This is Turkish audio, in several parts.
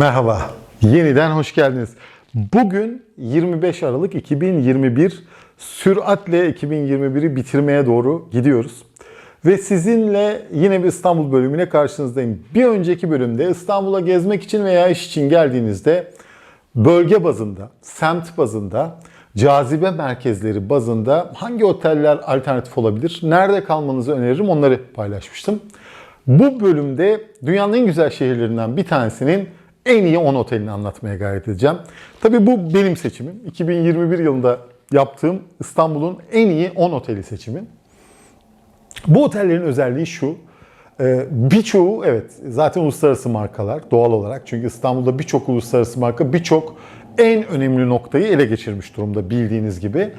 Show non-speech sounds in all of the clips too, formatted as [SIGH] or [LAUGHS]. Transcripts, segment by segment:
Merhaba, yeniden hoş geldiniz. Bugün 25 Aralık 2021, süratle 2021'i bitirmeye doğru gidiyoruz. Ve sizinle yine bir İstanbul bölümüne karşınızdayım. Bir önceki bölümde İstanbul'a gezmek için veya iş için geldiğinizde bölge bazında, semt bazında, cazibe merkezleri bazında hangi oteller alternatif olabilir, nerede kalmanızı öneririm onları paylaşmıştım. Bu bölümde dünyanın en güzel şehirlerinden bir tanesinin en iyi 10 otelini anlatmaya gayret edeceğim. Tabii bu benim seçimim. 2021 yılında yaptığım İstanbul'un en iyi 10 oteli seçimi. Bu otellerin özelliği şu. e, Birçoğu evet zaten uluslararası markalar doğal olarak. Çünkü İstanbul'da birçok uluslararası marka birçok en önemli noktayı ele geçirmiş durumda bildiğiniz gibi.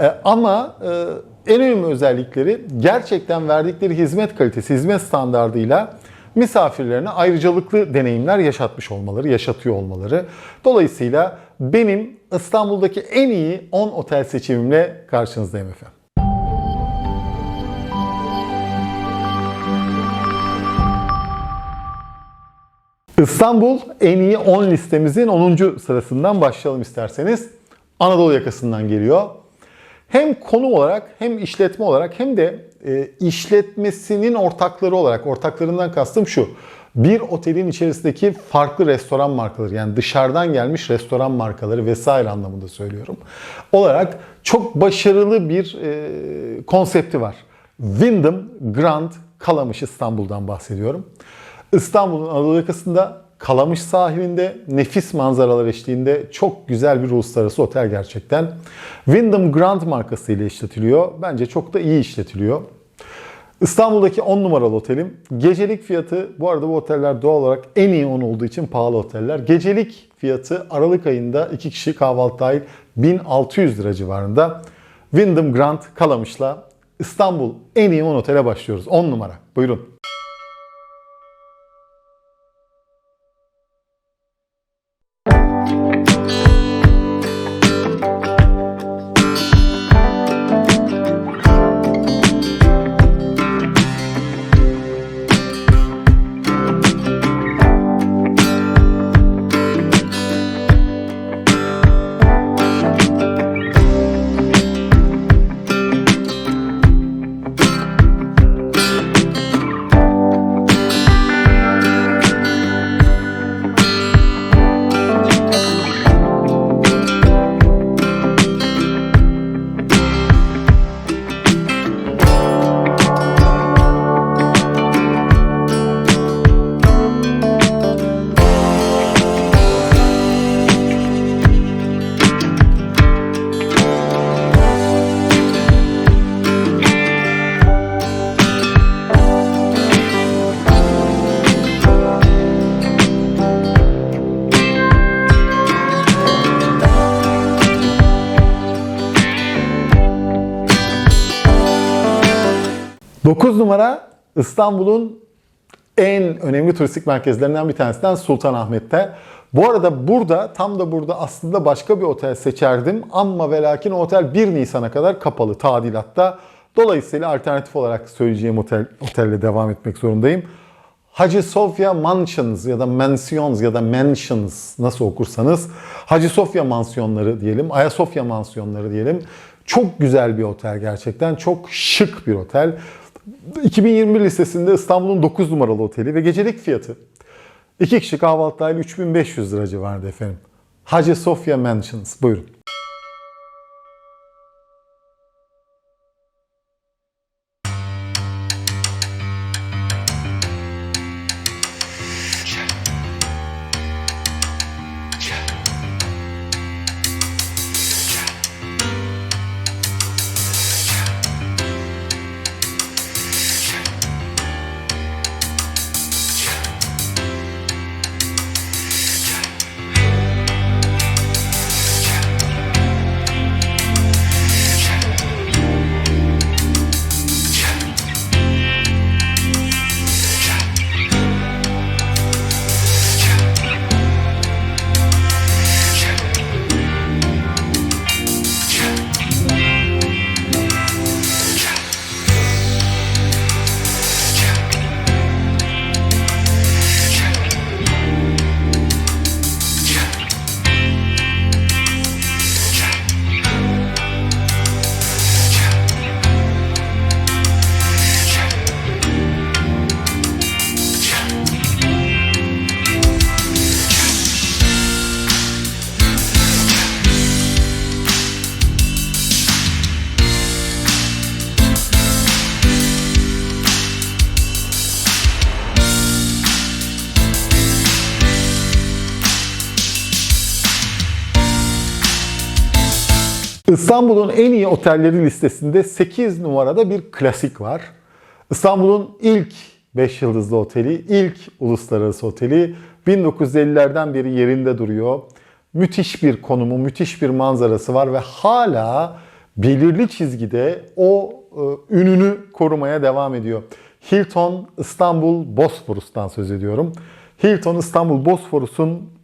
E, Ama e, en önemli özellikleri gerçekten verdikleri hizmet kalitesi, hizmet standardıyla misafirlerine ayrıcalıklı deneyimler yaşatmış olmaları, yaşatıyor olmaları. Dolayısıyla benim İstanbul'daki en iyi 10 otel seçimimle karşınızdayım efendim. İstanbul en iyi 10 listemizin 10. sırasından başlayalım isterseniz. Anadolu yakasından geliyor. Hem konum olarak hem işletme olarak hem de e, işletmesinin ortakları olarak, ortaklarından kastım şu. Bir otelin içerisindeki farklı restoran markaları yani dışarıdan gelmiş restoran markaları vesaire anlamında söylüyorum. Olarak çok başarılı bir e, konsepti var. Wyndham Grand Kalamış İstanbul'dan bahsediyorum. İstanbul'un Anadolu yakasında Kalamış sahilinde nefis manzaralar eşliğinde çok güzel bir uluslararası otel gerçekten. Wyndham Grand markası ile işletiliyor. Bence çok da iyi işletiliyor. İstanbul'daki 10 numaralı otelim. Gecelik fiyatı, bu arada bu oteller doğal olarak en iyi 10 olduğu için pahalı oteller. Gecelik fiyatı Aralık ayında 2 kişi kahvaltı dahil 1600 lira civarında. Wyndham Grand Kalamış'la İstanbul en iyi 10 otele başlıyoruz. 10 numara. Buyurun. Dokuz numara İstanbul'un en önemli turistik merkezlerinden bir tanesinden Sultanahmet'te. Bu arada burada tam da burada aslında başka bir otel seçerdim ama ve lakin o otel 1 Nisan'a kadar kapalı tadilatta. Dolayısıyla alternatif olarak söyleyeceğim otel otelle devam etmek zorundayım. Hacı Sofya Mansions ya da Mansions ya da Mansions nasıl okursanız Hacı Sofya mansiyonları diyelim, Ayasofya mansiyonları diyelim. Çok güzel bir otel gerçekten. Çok şık bir otel. 2021 listesinde İstanbul'un 9 numaralı oteli ve gecelik fiyatı 2 kişi kahvaltı dahil 3500 lira civarında efendim. Hacı Sofya Mansions. Buyurun. İstanbul'un en iyi otelleri listesinde 8 numarada bir klasik var. İstanbul'un ilk 5 yıldızlı oteli, ilk uluslararası oteli 1950'lerden beri yerinde duruyor. Müthiş bir konumu, müthiş bir manzarası var ve hala belirli çizgide o e, ününü korumaya devam ediyor. Hilton İstanbul Bosporus'tan söz ediyorum. Hilton İstanbul Bosporus'un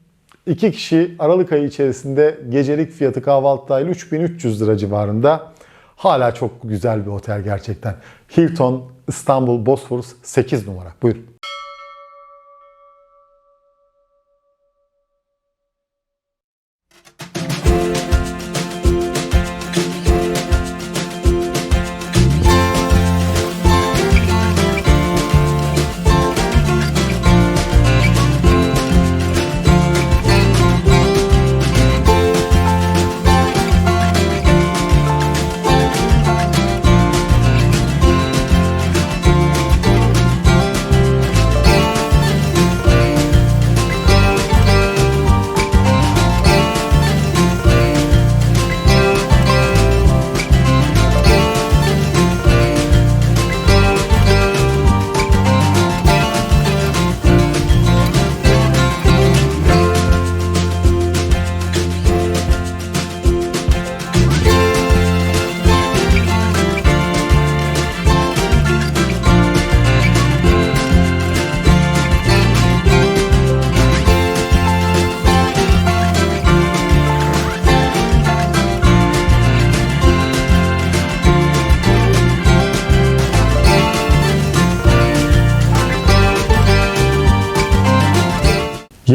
2 kişi Aralık ayı içerisinde gecelik fiyatı kahvaltı dahil 3300 lira civarında. Hala çok güzel bir otel gerçekten. Hilton İstanbul Bosphorus 8 numara. Buyurun.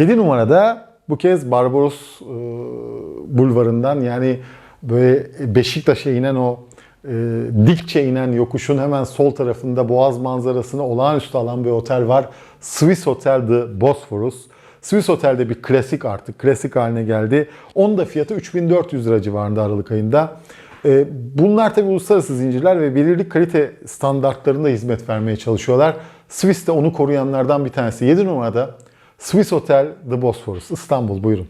Yedi numarada bu kez Barbaros e, bulvarından yani böyle Beşiktaş'a inen o e, dikçe inen yokuşun hemen sol tarafında boğaz manzarasını olağanüstü alan bir otel var. Swiss Hotel The Bosphorus. Swiss Hotel'de bir klasik artık klasik haline geldi. Onun da fiyatı 3400 lira civarında Aralık ayında. E, bunlar tabi uluslararası zincirler ve belirli kalite standartlarında hizmet vermeye çalışıyorlar. Swiss de onu koruyanlardan bir tanesi. 7 numarada Swiss Hotel The Bosphorus İstanbul buyurun.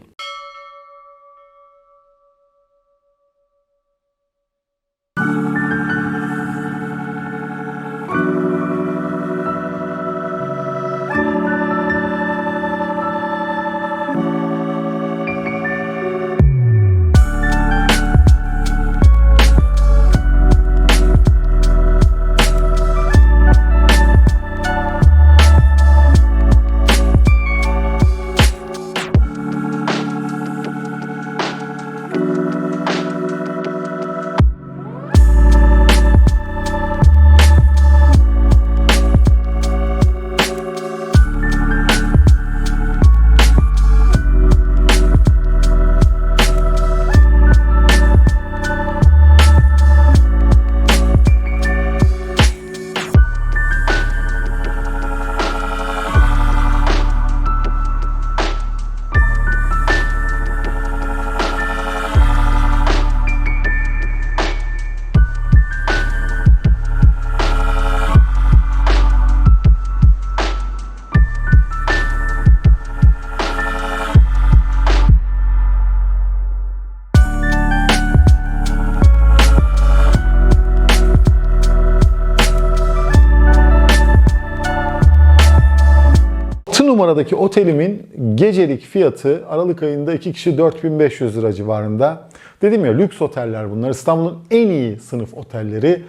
Numaradaki otelimin gecelik fiyatı Aralık ayında 2 kişi 4500 lira civarında. Dedim ya lüks oteller bunlar. İstanbul'un en iyi sınıf otelleri.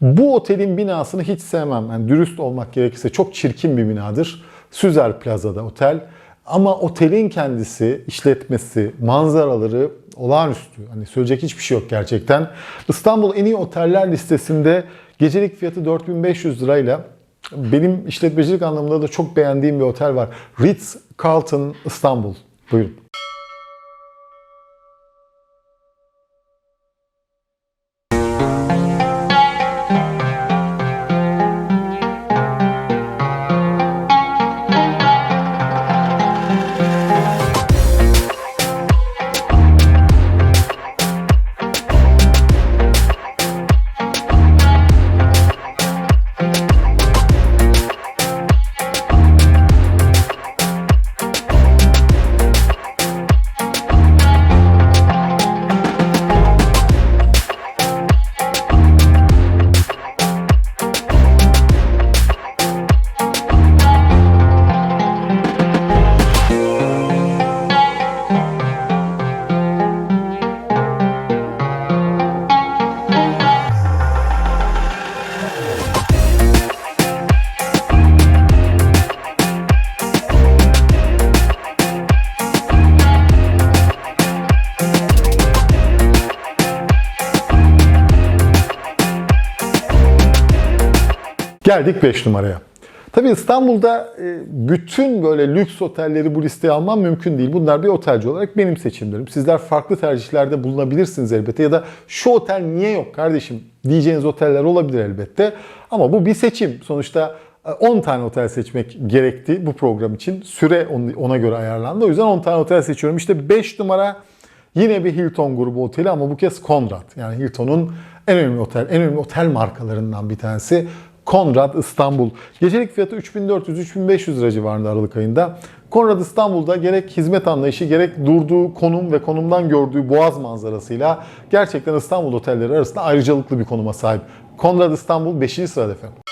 Bu otelin binasını hiç sevmem. Yani dürüst olmak gerekirse çok çirkin bir binadır. Süzer Plaza'da otel. Ama otelin kendisi, işletmesi, manzaraları olağanüstü. Hani söyleyecek hiçbir şey yok gerçekten. İstanbul en iyi oteller listesinde gecelik fiyatı 4500 lirayla benim işletmecilik anlamında da çok beğendiğim bir otel var. Ritz Carlton İstanbul. Buyurun. Geldik 5 numaraya. Tabii İstanbul'da e, bütün böyle lüks otelleri bu listeye almam mümkün değil. Bunlar bir otelci olarak benim seçimlerim. Sizler farklı tercihlerde bulunabilirsiniz elbette. Ya da şu otel niye yok kardeşim diyeceğiniz oteller olabilir elbette. Ama bu bir seçim. Sonuçta e, 10 tane otel seçmek gerekti bu program için. Süre ona göre ayarlandı. O yüzden 10 tane otel seçiyorum. İşte 5 numara yine bir Hilton grubu oteli ama bu kez Conrad. Yani Hilton'un en önemli otel, en önemli otel markalarından bir tanesi. Conrad İstanbul. Gecelik fiyatı 3400-3500 lira civarında Aralık ayında. Conrad İstanbul'da gerek hizmet anlayışı gerek durduğu konum ve konumdan gördüğü boğaz manzarasıyla gerçekten İstanbul otelleri arasında ayrıcalıklı bir konuma sahip. Conrad İstanbul 5. sırada efendim.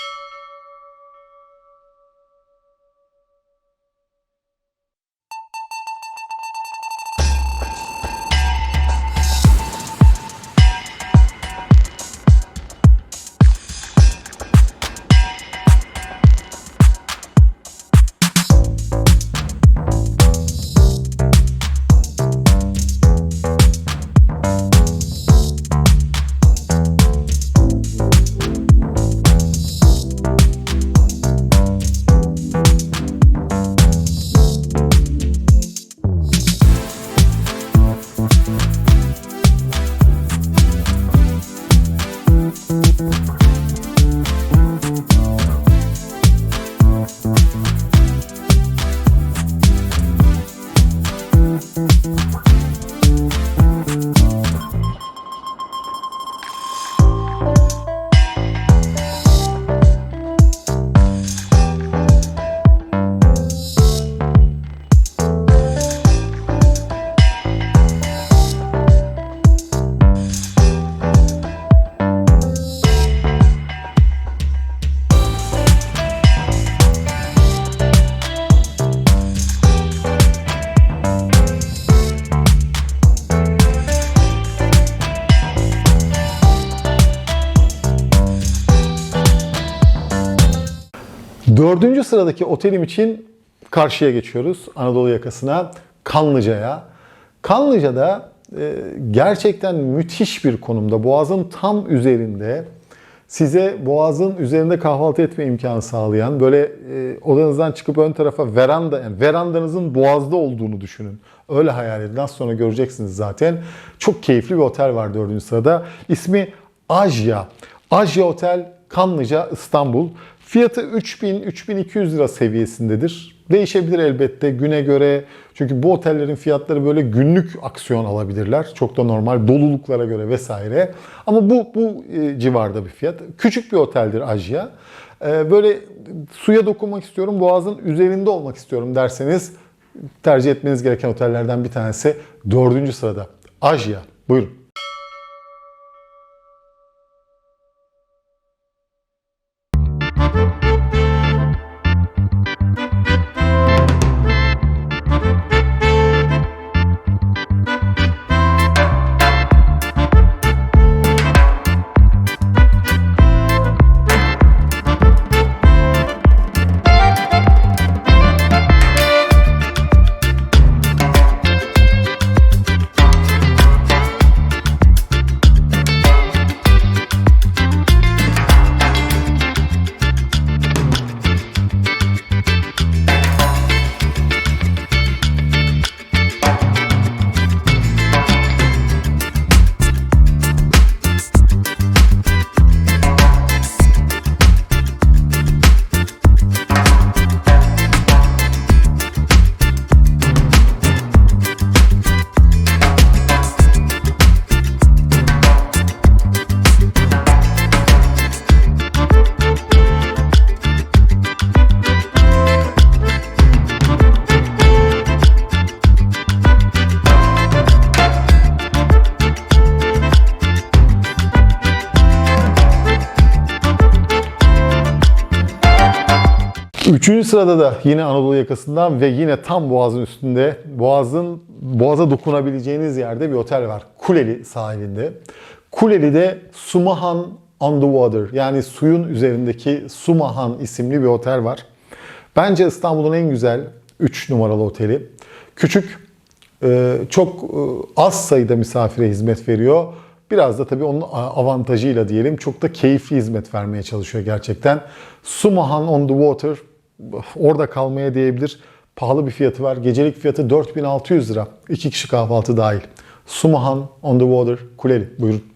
Dördüncü sıradaki otelim için karşıya geçiyoruz. Anadolu yakasına, Kanlıca'ya. Kanlıca'da e, gerçekten müthiş bir konumda. Boğaz'ın tam üzerinde size Boğaz'ın üzerinde kahvaltı etme imkanı sağlayan, böyle e, odanızdan çıkıp ön tarafa veranda, yani verandanızın Boğaz'da olduğunu düşünün. Öyle hayal edin. Az sonra göreceksiniz zaten. Çok keyifli bir otel var dördüncü sırada. İsmi Ajya. Ajya Otel Kanlıca İstanbul. Fiyatı 3000-3200 lira seviyesindedir. Değişebilir elbette güne göre. Çünkü bu otellerin fiyatları böyle günlük aksiyon alabilirler. Çok da normal doluluklara göre vesaire. Ama bu bu e, civarda bir fiyat. Küçük bir oteldir Ajya. E, böyle suya dokunmak istiyorum, boğazın üzerinde olmak istiyorum derseniz tercih etmeniz gereken otellerden bir tanesi dördüncü sırada. Ajya. Buyurun. Üçüncü sırada da yine Anadolu yakasından ve yine tam Boğaz'ın üstünde, Boğaz'ın Boğaz'a dokunabileceğiniz yerde bir otel var. Kuleli sahilinde. Kuleli'de Sumahan on the Water yani suyun üzerindeki Sumahan isimli bir otel var. Bence İstanbul'un en güzel 3 numaralı oteli. Küçük, e, çok e, az sayıda misafire hizmet veriyor Biraz da tabii onun avantajıyla diyelim çok da keyifli hizmet vermeye çalışıyor gerçekten. Sumahan on the Water orada kalmaya değebilir. Pahalı bir fiyatı var. Gecelik fiyatı 4600 lira. İki kişi kahvaltı dahil. Sumahan on the Water Kuleli. Buyurun.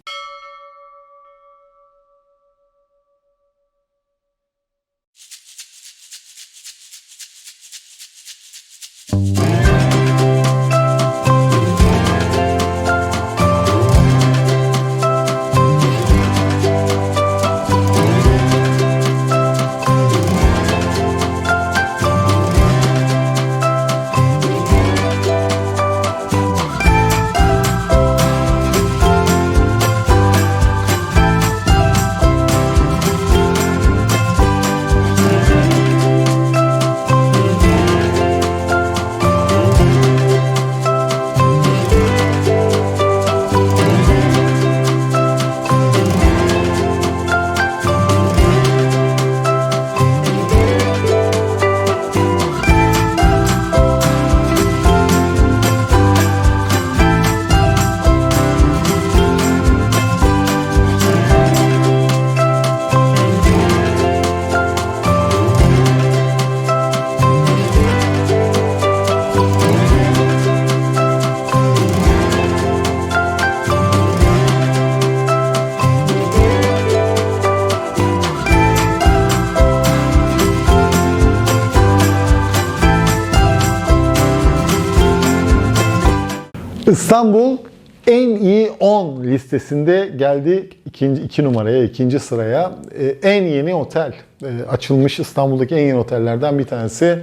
İstanbul en iyi 10 listesinde geldi ikinci iki numaraya, ikinci sıraya. Ee, en yeni otel Ee, açılmış İstanbul'daki en yeni otellerden bir tanesi.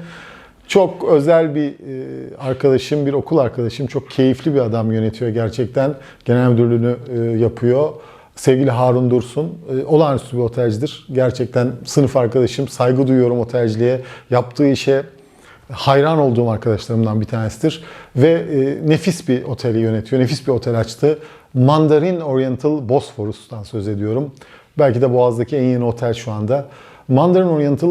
Çok özel bir e, arkadaşım, bir okul arkadaşım, çok keyifli bir adam yönetiyor gerçekten. Genel müdürlüğünü e, yapıyor. Sevgili Harun Dursun, e, olağanüstü bir otelcidir. Gerçekten sınıf arkadaşım, saygı duyuyorum otelciliğe, yaptığı işe hayran olduğum arkadaşlarımdan bir tanesidir. Ve e, nefis bir oteli yönetiyor, nefis bir otel açtı. Mandarin Oriental Bosphorus'tan söz ediyorum. Belki de Boğaz'daki en yeni otel şu anda. Mandarin Oriental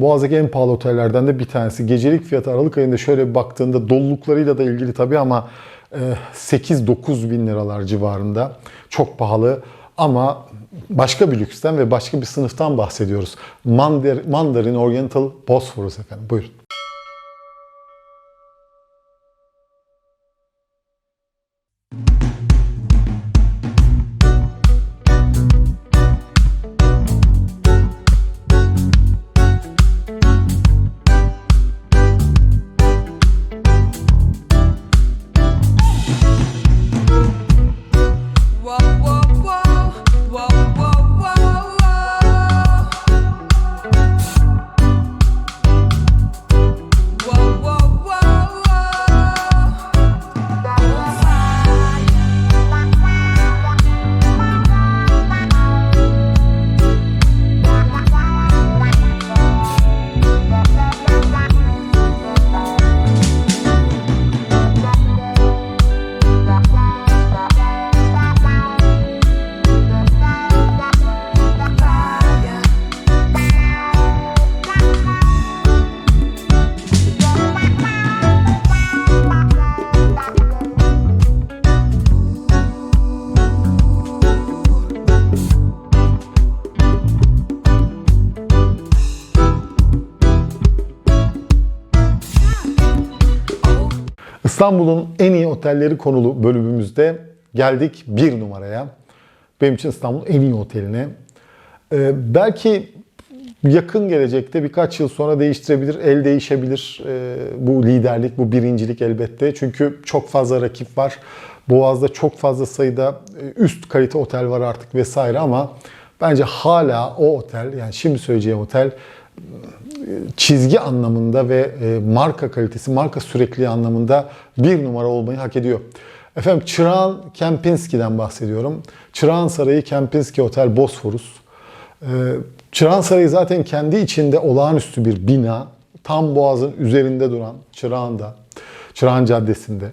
Boğaz'daki en pahalı otellerden de bir tanesi. Gecelik fiyatı Aralık ayında şöyle bir baktığında doluluklarıyla da ilgili tabii ama e, 8-9 bin liralar civarında. Çok pahalı ama başka bir lüksten ve başka bir sınıftan bahsediyoruz. Mandar- Mandarin Oriental Bosphorus efendim. Buyurun. İstanbul'un en iyi otelleri konulu bölümümüzde geldik bir numaraya. Benim için İstanbul'un en iyi oteline. Ee, belki yakın gelecekte birkaç yıl sonra değiştirebilir, el değişebilir Ee, bu liderlik, bu birincilik elbette. Çünkü çok fazla rakip var. Boğaz'da çok fazla sayıda e, üst kalite otel var artık vesaire ama bence hala o otel, yani şimdi söyleyeceğim otel çizgi anlamında ve e, marka kalitesi, marka sürekliliği anlamında bir numara olmayı hak ediyor. Efendim Çırağan Kempinski'den bahsediyorum. Çırağan Sarayı Kempinski Otel Bosforus. Ee, Çırağan Sarayı zaten kendi içinde olağanüstü bir bina. Tam boğazın üzerinde duran Çırağan'da, Çırağan Caddesi'nde.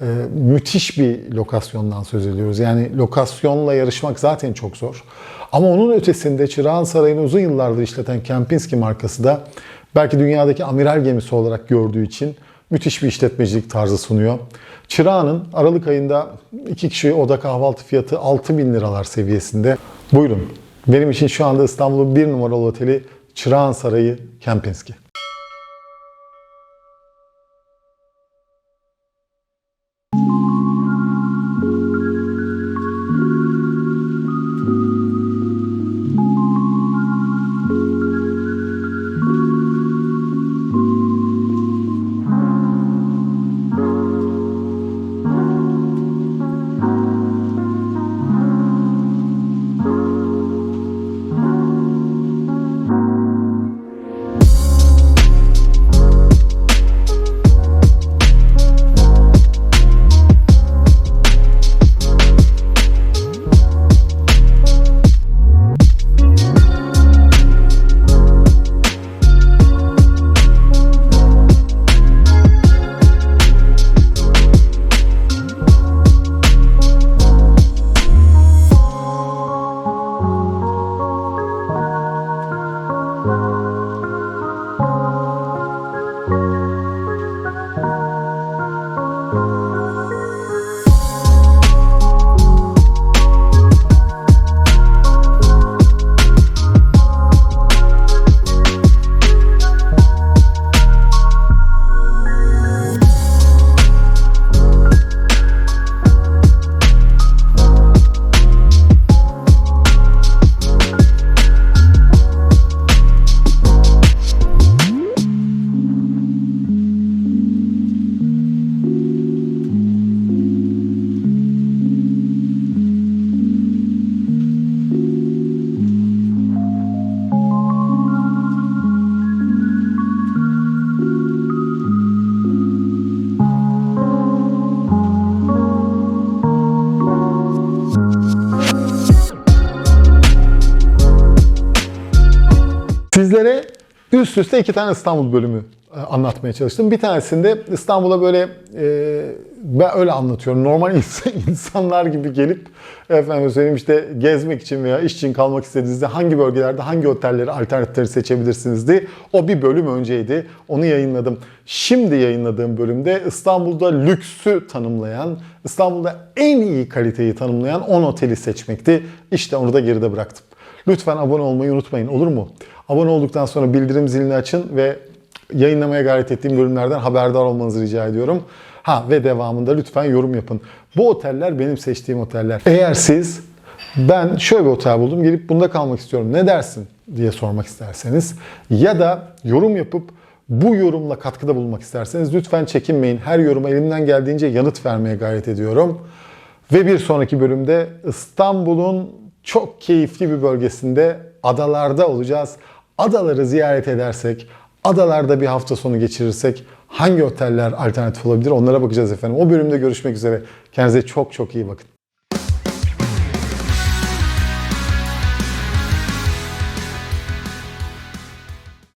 Ee, müthiş bir lokasyondan söz ediyoruz. Yani lokasyonla yarışmak zaten çok zor. Ama onun ötesinde Çırağan Sarayı'nı uzun yıllardır işleten Kempinski markası da belki dünyadaki amiral gemisi olarak gördüğü için müthiş bir işletmecilik tarzı sunuyor. Çırağan'ın Aralık ayında iki kişi oda kahvaltı fiyatı 6 bin liralar seviyesinde. Buyurun. Benim için şu anda İstanbul'un bir numaralı oteli Çırağan Sarayı Kempinski. Üst üste iki tane İstanbul bölümü e, anlatmaya çalıştım. Bir tanesinde İstanbul'a böyle e, ben öyle anlatıyorum. Normal ins- [LAUGHS] insanlar gibi gelip efendim söyleyeyim işte gezmek için veya iş için kalmak istediğinizde hangi bölgelerde hangi otelleri alternatifleri seçebilirsiniz diye o bir bölüm önceydi. Onu yayınladım. Şimdi yayınladığım bölümde İstanbul'da lüksü tanımlayan, İstanbul'da en iyi kaliteyi tanımlayan 10 oteli seçmekti. İşte onu da geride bıraktım. Lütfen abone olmayı unutmayın olur mu? Abone olduktan sonra bildirim zilini açın ve yayınlamaya gayret ettiğim bölümlerden haberdar olmanızı rica ediyorum. Ha ve devamında lütfen yorum yapın. Bu oteller benim seçtiğim oteller. Eğer siz ben şöyle bir otel buldum gelip bunda kalmak istiyorum ne dersin diye sormak isterseniz ya da yorum yapıp bu yorumla katkıda bulunmak isterseniz lütfen çekinmeyin. Her yoruma elimden geldiğince yanıt vermeye gayret ediyorum. Ve bir sonraki bölümde İstanbul'un çok keyifli bir bölgesinde adalarda olacağız. Adaları ziyaret edersek, adalarda bir hafta sonu geçirirsek hangi oteller alternatif olabilir onlara bakacağız efendim. O bölümde görüşmek üzere. Kendinize çok çok iyi bakın.